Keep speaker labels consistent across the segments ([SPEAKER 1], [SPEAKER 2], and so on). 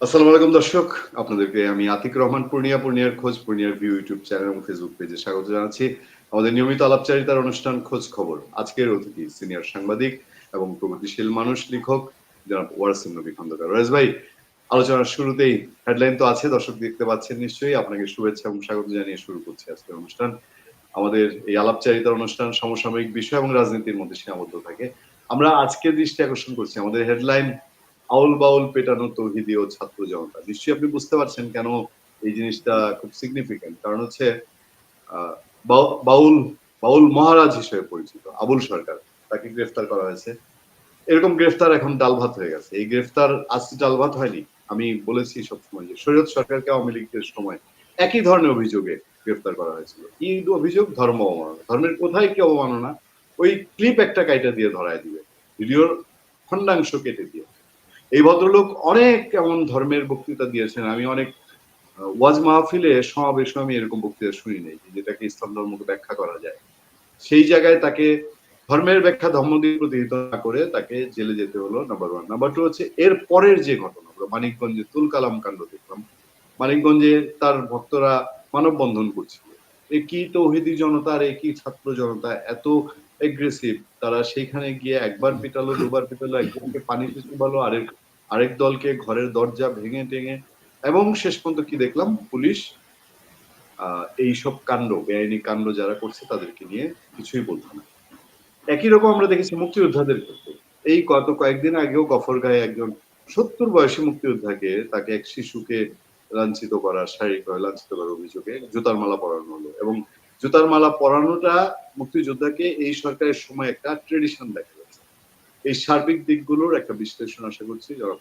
[SPEAKER 1] আসসালামু আলাইকুম দর্শক, আপনাদেরকে আমি আতিক রহমান পূর্ণিয়া, পূর্ণিয়ার খোঁজ, পূর্ণিয়ার ভিউ ইউটিউব চ্যানেল এবং ফেসবুক পেজে স্বাগত জানাচ্ছি। আমাদের নিয়মিত আলাপচারিতার অনুষ্ঠান খোঁজ খবর। আজকের অতিথি সিনিয়র সাংবাদিক এবং প্রগতিশীল মানুষ লেখক, জনাব ওয়ারসিম নবী খন্দকার। ভাই, আলোচনার শুরুতেই হেডলাইন তো আছে, দর্শক দেখতে পাচ্ছেন নিশ্চয়ই। আপনাকে শুভেচ্ছা এবং স্বাগত জানিয়ে শুরু করছি আজকের অনুষ্ঠান। আমাদের এই আলাপচারিতার অনুষ্ঠান সমসাময়িক বিষয় এবং রাজনীতির মধ্যে সীমাবদ্ধ থাকে। আমরা আজকে দৃষ্টি আকর্ষণ করছি। আমাদের হেডলাইন আউল বাউল পেটানো তৌহিদি ও ছাত্র জনতা। নিশ্চয়ই আপনি বুঝতে পারছেন কেন এই জিনিসটা খুব সিগনিফিকেন্ট কারণ হচ্ছে বাউল বাউল মহারাজ হিসেবে পরিচিত, আবুল সরকার। তাকে গ্রেফতার করা হয়েছে। এরকম গ্রেফতার এখন ডাল ভাত হয়ে গেছে। এই গ্রেফতার আজকে ডাল ভাত হয়নি। আমি বলেছি সবসময় যে সৈয়দ সরকারকে আওয়ামী লীগের সময় একই ধরনের অভিযোগে গ্রেফতার করা হয়েছিল। কি অভিযোগ? ধর্ম অবমাননা। ধর্মের কোথায় কি অবমাননা? ওই ক্লিপ একটা কাইটা দিয়ে ধরায় দিবে। ভিডিওর খণ্ডাংশ কেটে দিয়ে। এই ভদ্রলোক অনেক এমন ধর্মের বক্তৃতা দিয়েছেন। আমি অনেক ওয়াজ মাহফিলে সমাবেশে আমি এরকম বক্তৃতা শুনি নাই, যেটাকে ইসলাম ধর্মকে ব্যাখ্যা করা যায়। সেই জায়গায় তাকে ধর্মের ব্যাখ্যা, ধর্ম দিয়ে প্রতিহিত না করে তাকে জেলে যেতে হলো নাম্বার ওয়ান নাম্বার টু হচ্ছে, এর পরের যে ঘটনা মানিকগঞ্জে তুল কালাম কাণ্ড দেখলাম। মানিকগঞ্জে তার ভক্তরা মানববন্ধন করছিল। এ কি তৌহিদি জনতা, আর এ কি ছাত্র জনতা, এত এগ্রেসিভ তারা সেইখানে গিয়ে একবার পিটালো, দুবার পিটালো, একজনকে পানি পিছু বলো, আরেক আরেক দলকে ঘরের দরজা ভেঙে টেঙে। এবং শেষ পর্যন্ত কি দেখলাম? পুলিশ এই সব কাণ্ড, বেআইনি কাণ্ড যারা করছে তাদেরকে নিয়ে কিছুই বলতো না। একই রকম আমরা দেখেছি মুক্তিযোদ্ধাদের ক্ষেত্রে। এই গত কয়েকদিন আগেও গফর গায়ে একজন সত্তর বয়সী মুক্তিযোদ্ধাকে তাকে এক শিশুকে লাঞ্ছিত করা শারীরিকভাবে লাঞ্ছিত করার অভিযোগে জুতার মালা পরানো হলো। এবং জুতার মালা পরানোটা মুক্তিযোদ্ধাকে এই সরকারের সময় একটা ট্রেডিশন দেখা যাচ্ছে এই সার্বিক দিকগুলোর একটা বিশ্লেষণ আশা করছি যারা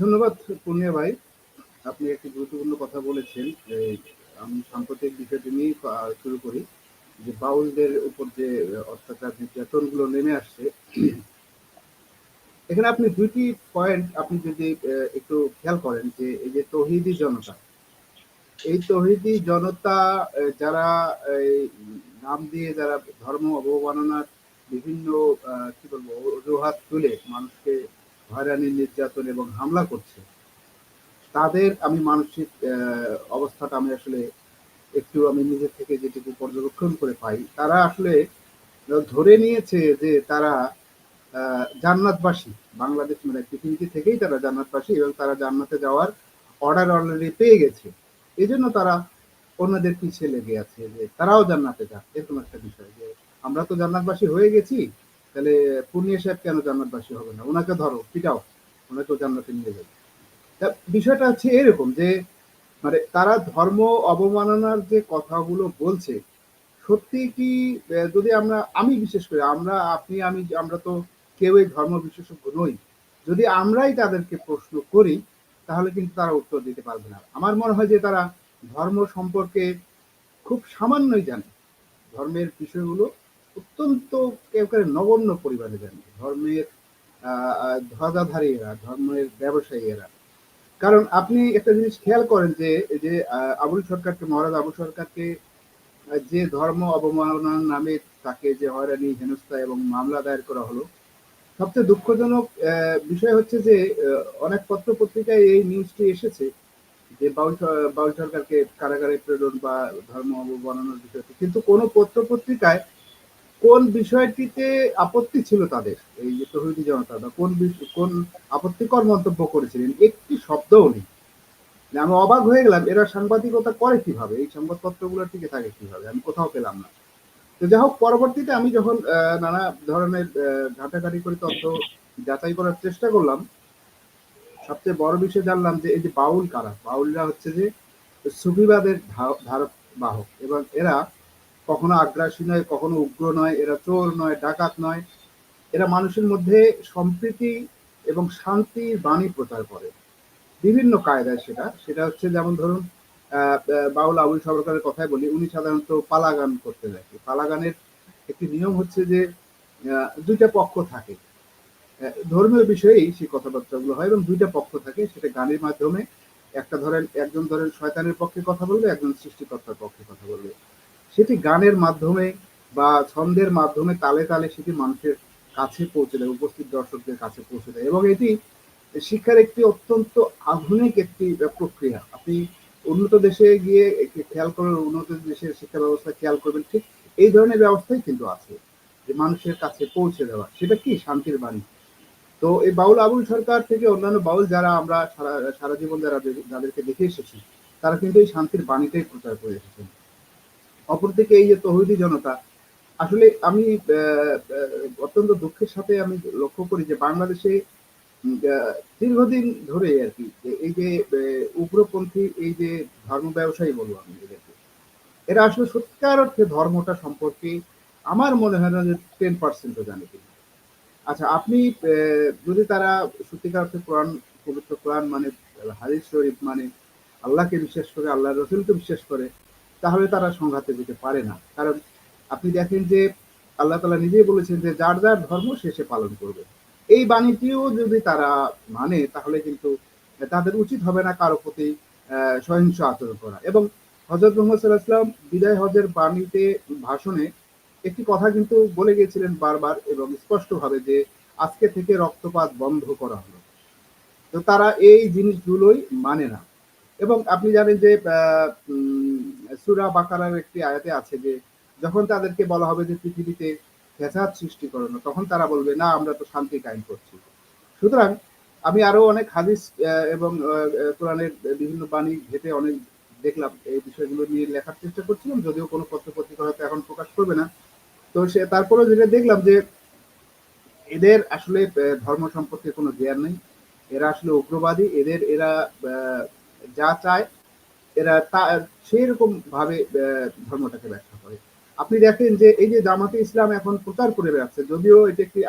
[SPEAKER 2] ধন্যবাদ পূর্ণিয়া ভাই। আপনি একটি গুরুত্বপূর্ণ কথা বলেছেন আমি সাম্প্রতিক বিষয়টি নিয়ে শুরু করি, যে বাউলদের উপর যে অত্যাচার নির্যাতনগুলো নেমে আসছে। এখানে আপনি দুইটি পয়েন্ট আপনি যদি একটু খেয়াল করেন, যে এই যে তহিদি জনতা এই তহিদি জনতা যারা নাম দিয়ে যারা ধর্ম অবমাননার বিভিন্ন কি বলব, অজুহাত তুলে মানুষকে হয়রানি, নির্যাতন এবং হামলা করছে, তাদের আমি মানসিক অবস্থাটা আমি আসলে একটু আমি নিজের থেকে যেটুকু পর্যবেক্ষণ করে পাই, তারা আসলে ধরে নিয়েছে যে তারা জান্নাতবাসী। বাংলাদেশ মানে পৃথিবী থেকেই তারা জান্নাতবাসী এবং তারা জান্নাতে যাওয়ার অর্ডার অলরেডি পেয়ে গেছে। এই জন্য তারা অন্যদের পিছিয়ে লেগে আছে যে তারাও জান্নাতে যাক এরকম একটা বিষয় যে আমরা তো জান্নাতবাসী হয়ে গেছি, তাহলে পূর্ণিয়া সাহেব কেন জান্নাতবাসী হবে না? ওনাকে ধরো, পিটাও, ওনাকেও জান্নাতে নিয়ে যাবে। তা বিষয়টা হচ্ছে এরকম যে মানে তারা ধর্ম অবমাননার যে কথাগুলো বলছে, সত্যি কি যদি আমরা, আমি বিশেষ করে, আমরা, আপনি, আমি, আমরা তো কেউই ধর্ম বিশেষজ্ঞ নই, যদি আমরাই তাদেরকে প্রশ্ন করি তাহলে কিন্তু তারা উত্তর দিতে পারবে না। আমার মনে হয় যে তারা ধর্ম সম্পর্কে খুব সামান্যই জানে। ধর্মের বিষয়গুলো অত্যন্ত কেউ নগণ্য পরিবারে জানে। ধর্মের ধ্বজাধারী এরা ধর্মের ব্যবসায়ী এরা কারণ আপনি একটা জিনিস খেয়াল করেন যে যে আবুল সরকারকে, মহারাজ আবুল সরকারকে যে ধর্ম অবমাননার নামে তাকে যে হয়রানি, হেনস্থা এবং মামলা দায়ের করা হলো সবচেয়ে দুঃখজনক বিষয় হচ্ছে যে অনেক পত্র পত্রিকায় এই নিউজটি এসেছে যে বাউল বাউল সরকারকে কারাগারে প্রেরণ বা ধর্ম অবমাননার বিষয়টি কিন্তু কোনো পত্র পত্রিকায় কোন বিষয়টিতে আপত্তি ছিল তাদের, এই যে তহিদি জনতা, বা কোন কোন আপত্তিকর মন্তব্য করেছিলেন, একটি শব্দও নেই। আমি অবাক হয়ে গেলাম, এরা সাংবাদিকতা করে কীভাবে? এই সংবাদপত্রগুলো টিকে থাকে কীভাবে? আমি কোথাও পেলাম না। তো যাই হোক, পরবর্তীতে আমি যখন নানা ধরনের ঘাটাঘাটি করে তথ্য যাচাই করার চেষ্টা করলাম, সবচেয়ে বড় বিষয় জানলাম যে এই যে বাউল কারা? বাউলরা হচ্ছে যে সুফিবাদের ধারক বাহক এবং এরা কখনো আগ্রাসী নয়, কখনো উগ্র নয়, এরা চোর নয়, ডাকাত নয়। এরা মানুষের মধ্যে সম্প্রীতি এবং শান্তির বাণী প্রচার করে। বিভিন্ন কায়দায় সেটা সেটা হচ্ছে যেমন ধরুন বাউল আবুল সরকারের কথাই বলি, উনি সাধারণত পালাগান করতে দেখে পালাগানের একটি নিয়ম হচ্ছে যে দুইটা পক্ষ থাকে। ধর্মীয় বিষয়েই সেই কথাবার্তাগুলো হয় এবং দুইটা পক্ষ থাকে, সেটা গানের মাধ্যমে। একটা ধরেন, একজন ধরেন শয়তানের পক্ষে কথা বলবে, একজন সৃষ্টিকর্তার পক্ষে কথা বলবে। সেটি গানের মাধ্যমে বা ছন্দের মাধ্যমে তালে তালে সেটি মানুষের কাছে পৌঁছে দেয়, উপস্থিত দর্শকদের কাছে পৌঁছে দেয়। এবং এটি শিক্ষার একটি অত্যন্ত আধুনিক একটি প্রক্রিয়া। আপনি উন্নত দেশে গিয়ে খেয়াল করবেন উন্নত দেশের শিক্ষা ব্যবস্থা খেয়াল করবেন, ঠিক এই ধরনের ব্যবস্থাই কিন্তু আছে যে মানুষের কাছে পৌঁছে দেওয়া। সেটা কি? শান্তির বাণী। তো এই বাউল আবুল সরকার থেকে অন্যান্য বাউল যারা আমরা সারা সারা জীবন যারা যাদেরকে দেখে এসেছি, তারা কিন্তু এই শান্তির বাণীটাই প্রচার করে এসেছেন। অপরদিকে এই যে তহিদি জনতা, আসলে আমি অত্যন্ত দুঃখের সাথে আমি লক্ষ্য করি যে বাংলাদেশে দীর্ঘদিন ধরে আর কি এই যে উগ্রপন্থী এই যে ধর্ম ব্যবসায়ী বলব আমি এদেরকে, এরা আসলে সত্যিকার অর্থে ধর্মটা সম্পর্কে আমার মনে হয় না যে টেন পার্সেন্টও জানে কিনা। আচ্ছা আপনি যদি তারা সত্যিকার অর্থে কোরআন, পবিত্র কোরআন মানে হাদিস শরীফ মানে আল্লাহকে বিশ্বাস করে আল্লাহ রসুলকে বিশ্বাস করে, তাহলে তারা সংঘাতে যেতে পারে না। কারণ আপনি দেখেন যে আল্লাহ তালা নিজেই বলেছেন যে যার যার ধর্ম শেষে পালন করবে। এই বাণীটিও যদি তারা মানে তাহলে কিন্তু তাদের উচিত হবে না কারও প্রতি সহিংস আচরণ করা। এবং হজরত মোহাম্মদ বিদায় হজের বাণীতে, ভাষণে একটি কথা কিন্তু বলে গিয়েছিলেন বারবার এবং স্পষ্টভাবে যে আজকে থেকে রক্তপাত বন্ধ করা হলো। তো তারা এই জিনিসগুলোই মানে না। এবং আপনি জানেন যে সুরা বাকারার একটি আয়াতে আছে যে, যখন তাদেরকে বলা হবে যে পৃথিবীতে ফ্যাসাদ সৃষ্টি করো না। তখন তারা বলবে, না, আমরা তো শান্তি কায়েম করছি। সুতরাং আমি আরও অনেক হাদিস এবং কোরআনের বিভিন্ন বাণী ঘেটে অনেক দেখলাম। এই বিষয়গুলো নিয়ে লেখার চেষ্টা করছিলাম, যদিও কোনো পত্র পত্রিকা হয়তো এখন প্রকাশ করবে না। তো সে, তারপরেও যেটা দেখলাম যে এদের আসলে ধর্ম সম্পর্কে কোনো জ্ঞান নেই। এরা আসলে উগ্রবাদী। এদের, এরা যা চায়, এরা তা সেই রকম ভাবে ধর্মটাকে ব্যাখ্যা করে। আপনি দেখেন যে এই যে জামাতে ইসলাম এখন প্রচার করে বেড়াচ্ছে, যদিও এটি একটি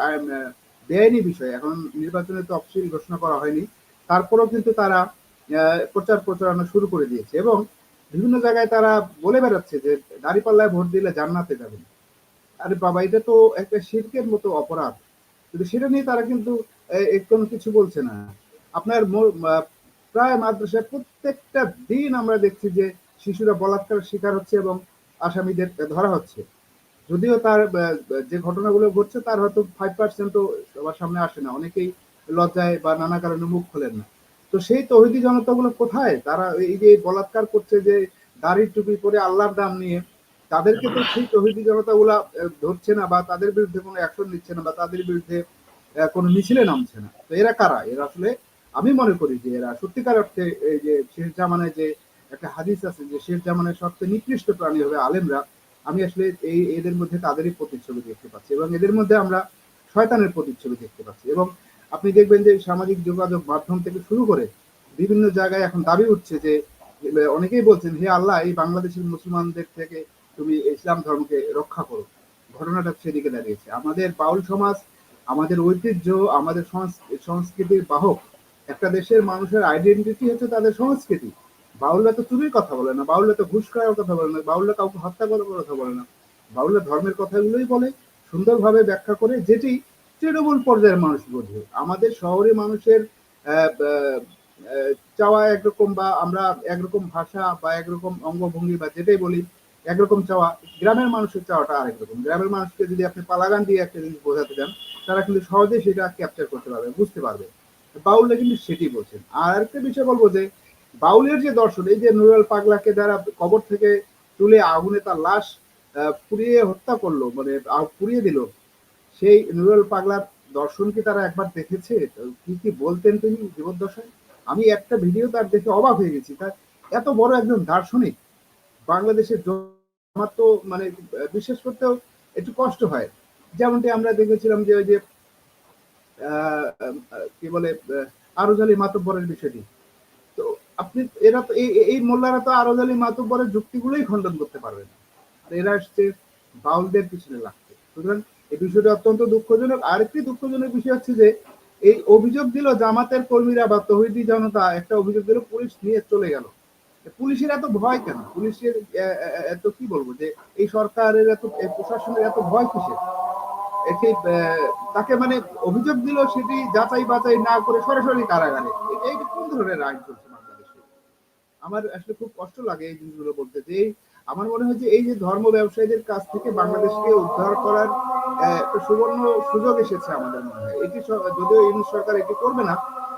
[SPEAKER 2] বেআইনি বিষয়, এখন নির্বাচনে তফসিল ঘোষণা করা হয়নি, তারপরেও কিন্তু তারা প্রচার প্রচারণা শুরু করে দিয়েছে এবং বিভিন্ন জায়গায় তারা বলে বেড়াচ্ছে যে দাঁড়িপাল্লায় ভোট দিলে জান্নাতে যাবেন। আরে বাবা, এটা তো একটা শিল্পের মতো অপরাধ। কিন্তু সেটা নিয়ে তারা কিন্তু কোনো কিছু বলছে না। আপনার প্রায় মাদ্রাসায় প্রত্যেকটা দিন আমরা দেখছি যে শিশুরা বলাৎকার শিকার হচ্ছে এবং আসামিদের ধরা হচ্ছে। যদিও তার যে ঘটনাগুলো ঘটছে তার হয়তো ফাইভ পার্সেন্টও সবার সামনে আসে না। অনেকেই লজ্জায় বা নানা কারণে মুখ খোলেন না। তো সেই তহিদি জনতাগুলো কোথায়? তারা এই যে বলাৎকার করছে যে দাড়ি টুপি পরে আল্লাহর দাম নিয়ে, তাদেরকে তো সেই তহিদি জনতাগুলা ধরছে না বা তাদের বিরুদ্ধে কোনো অ্যাকশন নিচ্ছে না বা তাদের বিরুদ্ধে কোনো মিছিলে নামছে না। তো এরা কারা? এরা আসলে আমি মনে করি যে এরা সত্যিকার অর্থে এই যে শেষ জামানায় যে একটা হাদিস আছে যে শেষ জামানায় সবচেয়ে নিকৃষ্ট প্রাণী হবে আলেমরা। আমি আসলে এই, এদের মধ্যে তাদেরই প্রতিচ্ছবি দেখতে পাচ্ছি এবং এদের মধ্যে আমরা শয়তানের প্রতিচ্ছবি দেখতে পাচ্ছি। এবং আপনি দেখবেন যে সামাজিক যোগাযোগ মাধ্যম থেকে শুরু করে বিভিন্ন জায়গায় এখন দাবি উঠছে যে, অনেকেই বলছেন, হে আল্লাহ, এই বাংলাদেশের মুসলমানদের থেকে তুমি ইসলাম ধর্মকে রক্ষা করো। ঘটনাটা সেদিকে দাঁড়িয়েছে। আমাদের বাউল সমাজ, আমাদের ঐতিহ্য, আমাদের সংস- সংস্কৃতির বাহক। একটা দেশের মানুষের আইডেন্টিটি হচ্ছে তাদের সংস্কৃতি। বাউলরা তো চুরির কথা বলে না, বাউলরা তো ঘুষ খাওয়ার কথা বলে না, বাউলরা কাউকে হত্যা করার কথা বলে না। বাউলরা ধর্মের কথাগুলোই বলে, সুন্দরভাবে ব্যাখ্যা করে যেটি তৃণমূল পর্যায়ের মানুষ বোঝে। আমাদের শহরে মানুষের চাওয়া একরকম বা আমরা একরকম ভাষা বা একরকম অঙ্গভঙ্গি বা যেটাই বলি, একরকম চাওয়া, গ্রামের মানুষের চাওয়াটা আরেক রকম। গ্রামের মানুষকে যদি আপনি পালাগান দিয়ে একটা জিনিস বোঝাতে চান, তারা কিন্তু সহজে সেটা ক্যাপচার করতে পারবে, বুঝতে পারবে। বাউলরা কিন্তু সেটি বলছেন আর একটা বিষয় বলব যে বাউলের যে দর্শন, এই যে নুরাল পাগলাকে যারা কবর থেকে তুলে আগুনে তার লাশ পুড়িয়ে হত্যা করল মানে পুড়িয়ে দিল, সেই নুরাল পাগলার দর্শন কি তারা একবার দেখেছে? কি কি বলতেন তিনি জীবদ্দশায়? আমি একটা ভিডিও তার দেখে অবাক হয়ে গেছি। তার এত বড় একজন দার্শনিক, বাংলাদেশের আমার তো মানে বিশ্বাস করতেও একটু কষ্ট হয়। যেমনটি আমরা দেখেছিলাম যে ওই যে কি বলে আরজালি মাতব্বরের বিষয়টি। আপনি, এরা তো, এই মোল্লারা তো আরজালি মাতব্বরের যুক্তিগুলোই খণ্ডন করতে পারবে না। আর এরা আসছে বাউলদের পিছনে লাগছে সুতরাং এই বিষয়টা অত্যন্ত দুঃখজনক। আরেকটি দুঃখজনক বিষয় হচ্ছে যে, এই অভিযোগ দিল জামাতের কর্মীরা বা তহিদি জনতা, একটা অভিযোগ দিল পুলিশ নিয়ে চলে গেল। পুলিশের এত ভয় কেন? পুলিশের এত কি বলব যে, এই সরকারের এত প্রশাসনের এত ভয় কিসের? এটি তাকে মানে অভিযোগ দিল সেটি যাচাই বাছাই না করে সরাসরি কারাগারে। এটা- কোন ধরনের আইন চলছে? আমার আসলে খুব কষ্ট লাগে এই জিনিসগুলো বলতে। যে আমার মনে হয় যে এই যে ধর্ম ব্যবসায়ীদের কাছ থেকে বাংলাদেশকে উদ্ধার করার একটা সুবর্ণ সুযোগ এসেছে আমাদের মনে হয়। এটি যদিও ইউনিট সরকার এটি করবে না,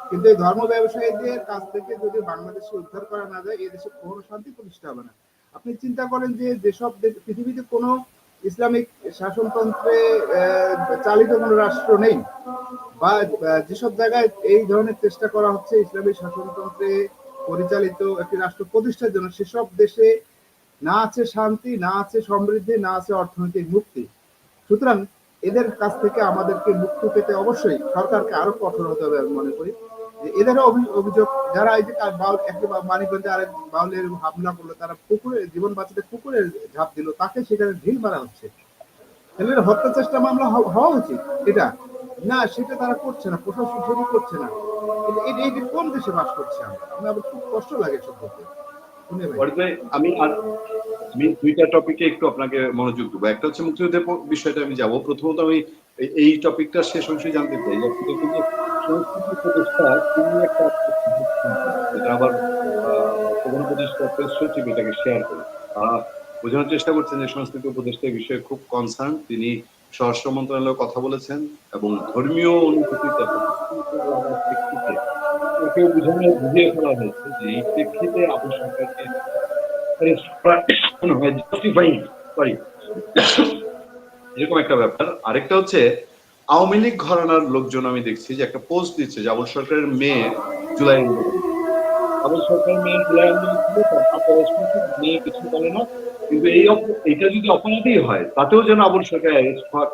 [SPEAKER 2] কিন্তু এই ধর্ম ব্যবসায়ীদের কাছ থেকে যদি বাংলাদেশে উদ্ধার করা না যায়, এই দেশে কোনো শান্তি প্রতিষ্ঠা হবে না। আপনি চিন্তা করেন যে যেসব পৃথিবীতে কোনো ইসলামিক শাসনতন্ত্রে চালিত কোনো রাষ্ট্র নেই বা, যেসব জায়গায় এই ধরনের চেষ্টা করা হচ্ছে ইসলামিক শাসনতন্ত্রে পরিচালিত একটি রাষ্ট্র প্রতিষ্ঠার জন্য সেসব দেশে না আছে শান্তি, না আছে সমৃদ্ধি, না আছে অর্থনৈতিক মুক্তি। সুতরাং এদের কাছ থেকে আমাদেরকে মুক্তি পেতে অবশ্যই সরকারকে আরও কঠোর হতে হবে আমি মনে করি। যে এদেরও অভিযোগ, যারা এই যে বাউল একটা মানিকগঞ্জে আরেক বাউলের হামলা করল, তারা পুকুরে, জীবন বাঁচাতে পুকুরে ঝাঁপ দিল, তাকে সেখানে ঢিল মারা হচ্ছে। তাহলে হত্যা চেষ্টা মামলা হওয়া উচিত, এটা। না, সেটা তারা করছে না, প্রশাসন সেটি করছে না। এটা- কোন দেশে বাস করছে আমরা? খুব কষ্ট লাগে সব
[SPEAKER 1] আমি আমি দুইটা টপিকে একটু আপনাকে মনোযোগ দেবো। একটা হচ্ছে মুক্তিযুদ্ধের বিষয়টা আমি যাব। প্রথমত আমি এই- টপিকটা শেষ অংশে জানতে চাই। যে তিনি একটা এটা আবার প্রধান প্রেস সচিব এটাকে শেয়ার করে বোঝানোর চেষ্টা করছেন যে সংস্কৃতি উপদেষ্টা এই বিষয়ে খুব কনসার্ন তিনি স্বরাষ্ট্র মন্ত্রণালয়ে কথা বলেছেন এবং ধর্মীয় সরি এরকম একটা ব্যাপার। আরেকটা হচ্ছে, আওয়ামী লীগ ঘরানার লোকজন আমি দেখছি যে একটা পোস্ট দিচ্ছে যে সরকারের মেয়ে জুলাই আবুল সরকারের মেয়ে জুলাই আন্দোলন মেয়ে কিছু বলে না। কিন্তু এই এটা যদি অপরাধী হয়, তাতেও যেন আবুল সরকার অ্যারেস্ট হওয়া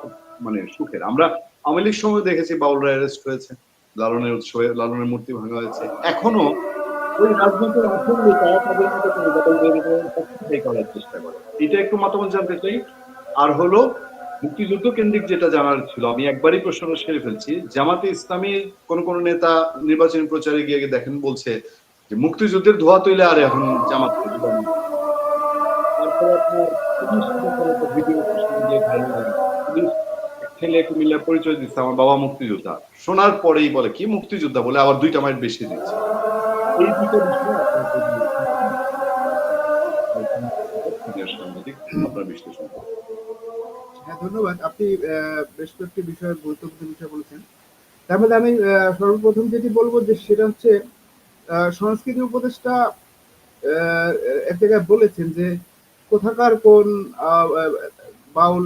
[SPEAKER 1] মানে সুখের। আমরা আওয়ামী লীগ সময় দেখেছি বাউলরা অ্যারেস্ট হয়েছে, লালনের উৎসবে, লালনের মূর্তি ভাঙা হয়েছে। এখনও ওই আসলে তারা তাদের করে করার চেষ্টা করে এটা একটু মতামত জানতে চাই। আর হলো, মুক্তিযুদ্ধ কেন্দ্রিক যেটা জানার ছিল, আমি একবারই প্রশ্ন সেরে ফেলছি। জামাতে ইসলামী কোন কোন নেতা নির্বাচনী প্রচারে গিয়ে দেখেন বলছে যে, মুক্তিযুদ্ধের ধোয়া তৈলে আর এখন জামাত ছেলে কুমিল্লার পরিচয় দিচ্ছে আমার বাবা মুক্তিযোদ্ধা শোনার পরেই বলে কি মুক্তিযোদ্ধা বলে আবার দুইটা মাইল বেশি দিচ্ছে এই
[SPEAKER 2] হ্যাঁ ধন্যবাদ। আপনি বেশ কয়েকটি বিষয়ে গুরুত্বপূর্ণ বিষয় বলেছেন। তার মধ্যে আমি সর্বপ্রথম যেটি বলব যে সেটা হচ্ছে সংস্কৃতি উপদেষ্টা আহ, এক জায়গায় বলেছেন যে কোথাকার কোন বাউল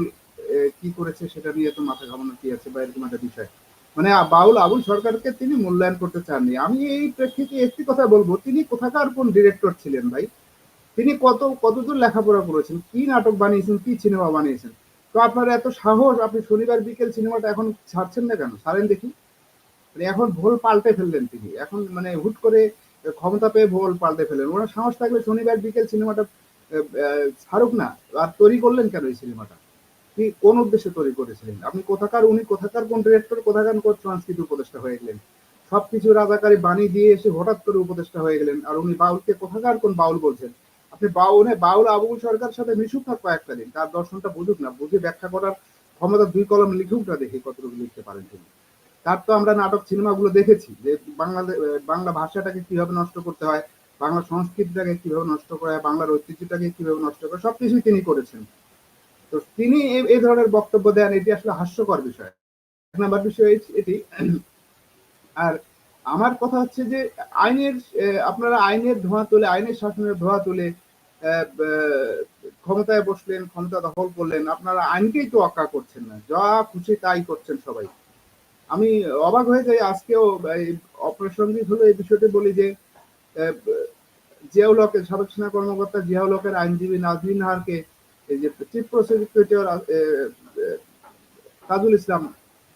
[SPEAKER 2] কি করেছে সেটা নিয়ে তো মাথা ঘামানো কি আছে বা এরকম একটা বিষয়? মানে বাউল, আবুল সরকারকে তিনি মূল্যায়ন করতে চাননি। আমি এই প্রেক্ষিতে একটি কথা বলব, তিনি কোথাকার কোন ডিরেক্টর ছিলেন ভাই? তিনি কত, কতদূর লেখাপড়া করেছেন? কি নাটক বানিয়েছেন? কি সিনেমা বানিয়েছেন? তো আপনার এত সাহস, আপনি শনিবার বিকেল সিনেমাটা এখন ছাড়ছেন না কেন? ছাড়েন দেখি। মানে এখন ভোল পাল্টে ফেললেন তিনি। এখন মানে হুট করে ক্ষমতা পেয়ে ভোল পাল্টে ফেললেন। ওনার সাহস থাকলে শনিবার বিকেল সিনেমাটা ছাড়ুক না, আর তৈরি করলেন কেন এই সিনেমাটা? কি, কোন উদ্দেশ্যে তৈরি করেছিলেন? আপনি কোথাকার, উনি কোথাকার, কোন ডিরেক্টর কোথাকার, কোন সংস্কৃতি উপদেষ্টা হয়ে গেলেন? সবকিছু রাজাকারী বাণী দিয়ে এসে হঠাৎ করে উপদেষ্টা হয়ে গেলেন, আর উনি বাউলকে কোথাকার, কোন বাউল বলছেন? আপনি বাউনে, বাউল আবুল সরকার সাথে মিশুক থাক কয়েকটা দিন, তার দর্শনটা বুঝুক না, বুঝে ব্যাখ্যা করার ক্ষমতা দুই কলম লিখুক না দেখি কতটুকু লিখতে পারেন তিনি। তার তো আমরা নাটক, সিনেমাগুলো দেখেছি, যে বাংলাদেশ বাংলা ভাষাটাকে কীভাবে নষ্ট করতে হয় বাংলা সংস্কৃতিটাকে কীভাবে নষ্ট করা বাংলার ঐতিহ্যটাকে কীভাবে নষ্ট করা সবকিছুই তিনি করেছেন। তো তিনি এই ধরনের বক্তব্য দেন, এটি আসলে হাস্যকর বিষয়। এক নাম্বার বিষয় এটি, আর আমার কথা হচ্ছে যে, আইনের আপনারা আইনের ধোঁয়া তুলে, আইনের শাসনের ধোঁয়া তুলে ক্ষমতায় বসলেন, ক্ষমতা দখল করলেন, আপনারা আইনকেই তো অক্কা করছেন না। যা খুশি তাই করছেন সবাই। আমি অবাক হয়ে যাই, আজকেও অপ্রাসঙ্গিক হলো এই বিষয়টি বলি যে জিয়াউল হকের সাবেক সেনা কর্মকর্তা জিয়াউল হকের আইনজীবী নাজমিন হারকে এই যে চিফ প্রসিকিউটর তাজুল ইসলাম,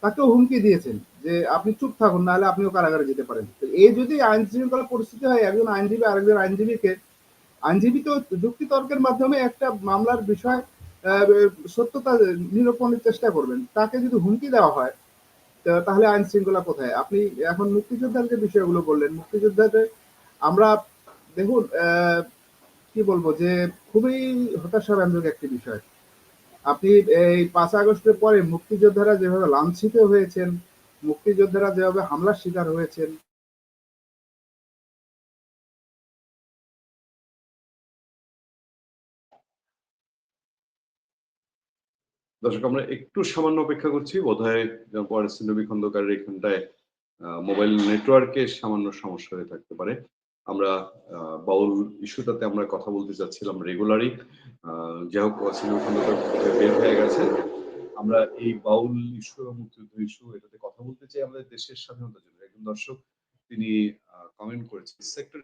[SPEAKER 2] তাকেও হুমকি দিয়েছেন যে আপনি চুপ থাকুন, নাহলে আপনিও কারাগারে যেতে পারেন। এই যদি আইন শৃঙ্খলা পরিস্থিতি হয়, একজন আইনজীবী আরেকজন আইনজীবীকে, আইনজীবী তো যুক্তি তর্কের মাধ্যমে একটা মামলার বিষয় সত্যতা নিরূপণের চেষ্টা করবেন, তাকে যদি হুমকি দেওয়া হয় তাহলে আইন শৃঙ্খলা কোথায়? আপনি এখন মুক্তিযোদ্ধার যে বিষয়গুলো বললেন মুক্তিযোদ্ধাতে আমরা, দেখুন কি বলব যে খুবই হতাশাব্যঞ্জক একটি বিষয়। আপনি এই পাঁচ আগস্টের পরে মুক্তিযোদ্ধারা যেভাবে লাঞ্ছিত হয়েছেন, মুক্তিযোদ্ধারা যেভাবে হামলার শিকার হয়েছেন,
[SPEAKER 1] দর্শক, আমরা একটু সামান্য অপেক্ষা করছি। বোধহয় পরেশ নবী খন্দকারের এখানটায় মোবাইল নেটওয়ার্কে সামান্য সমস্যা হয়ে থাকতে পারে। আমরা বাউল ইস্যুটাতে আমরা কথা বলতে চাচ্ছিলাম রেগুলারই যাই হোক খন্দকার বের হয়ে গেছে। আমরা এই বাউল ইস্যু মুক্তিযুদ্ধ ইস্যু এটাতে কথা বলতে চাই আমাদের দেশের স্বাধীনতার জন্য। একজন দর্শক, তিনি কমেন্ট করেছেন সেক্টর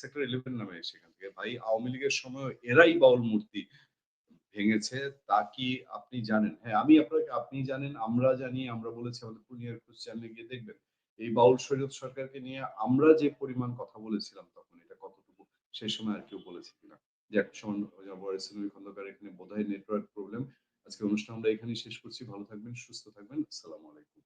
[SPEAKER 1] সেক্টর ইলেভেন নামে সেখান থেকে, ভাই, আওয়ামী লীগের সময় এরাই বাউল মূর্তি ভেঙেছে, তা কি আপনি জানেন? হ্যাঁ আমি আপনাকে, আপনি জানেন, আমরা জানি, আমরা বলেছি আমাদের পূর্ণিয়ার খোঁজ চ্যানেলে গিয়ে দেখবেন। এই বাউল শরীয়ত সরকারকে নিয়ে আমরা যে পরিমাণ কথা বলেছিলাম তখন, এটা কতটুকু সেই সময় আর কেউ বলেছে কিনা? যে এক সময় খন্দকার, এখানে বোধহয় নেটওয়ার্ক প্রবলেম আজকে অনুষ্ঠান আমরা এখানেই শেষ করছি। ভালো থাকবেন, সুস্থ থাকবেন। আসসালামু আলাইকুম।